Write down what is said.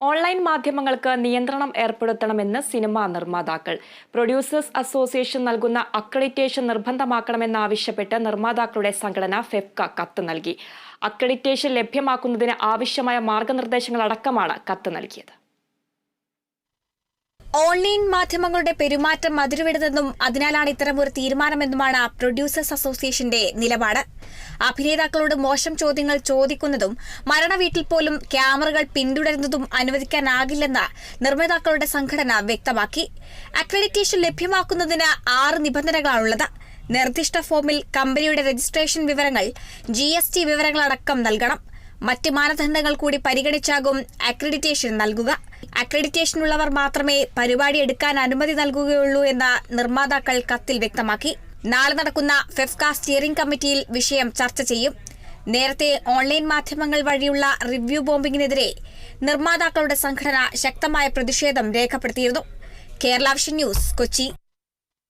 Online മാധ്യമങ്ങൾക്ക് നിയന്ത്രണം ഏർപ്പെടുത്തണമെന്ന് സിനിമാ നിർമ്മാതാക്കൾ. പ്രൊഡ്യൂസേഴ്സ് അസോസിയേഷൻ നൽകുന്ന അക്രഡിറ്റേഷൻ നിർബന്ധമാക്കണമെന്നാവശ്യപ്പെട്ട് നിർമ്മാതാക്കളുടെ സംഘടന ഫെഫ്ക കത്ത് നൽകി. അക്രഡിറ്റേഷൻ ലഭ്യമാക്കുന്നതിന് ആവശ്യമായ മാർഗനിർദ്ദേശങ്ങളടക്കമാണ് കത്ത് നൽകിയത്. ഓൺലൈൻ മാധ്യമങ്ങളുടെ പെരുമാറ്റം അതിരുവിടുന്നതും അതിനാലാണ് ഇത്തരമൊരു തീരുമാനമെന്നുമാണ് പ്രൊഡ്യൂസേഴ്സ് അസോസിയേഷന്റെ നിലപാട്. അഭിനേതാക്കളോട് മോശം ചോദ്യങ്ങൾ ചോദിക്കുന്നതും മരണവീട്ടിൽ പോലും ക്യാമറകൾ പിന്തുടരുന്നതും അനുവദിക്കാനാകില്ലെന്ന് നിർമ്മാതാക്കളുടെ സംഘടന വ്യക്തമാക്കി. അക്രഡിറ്റേഷൻ ലഭ്യമാക്കുന്നതിന് ആറ് നിബന്ധനകളാണുള്ളത്. നിർദ്ദിഷ്ട ഫോമിൽ കമ്പനിയുടെ രജിസ്ട്രേഷൻ വിവരങ്ങൾ ജി എസ് ടി വിവരങ്ങളടക്കം നൽകണം. മറ്റ് മാനദണ്ഡങ്ങൾ കൂടി പരിഗണിച്ചാകും അക്രഡിറ്റേഷൻ നൽകുക. അക്രഡിറ്റേഷൻ ഉള്ളവർ മാത്രമേ പരിപാടി എടുക്കാൻ അനുമതി നൽകുകയുള്ളൂ എന്ന് നിർമ്മാതാക്കൾ കത്തിൽ വ്യക്തമാക്കി. നാളെ നടക്കുന്ന ഫെഫ്ക സ്റ്റിയറിംഗ് കമ്മിറ്റിയിൽ വിഷയം ചർച്ച ചെയ്യും. നേരത്തെ ഓൺലൈൻ മാധ്യമങ്ങൾ വഴിയുള്ള റിവ്യൂ ബോംബിങ്ങിനെതിരെ നിർമ്മാതാക്കളുടെ സംഘടന ശക്തമായ പ്രതിഷേധം രേഖപ്പെടുത്തിയിരുന്നു. Kerala vision news Kochi.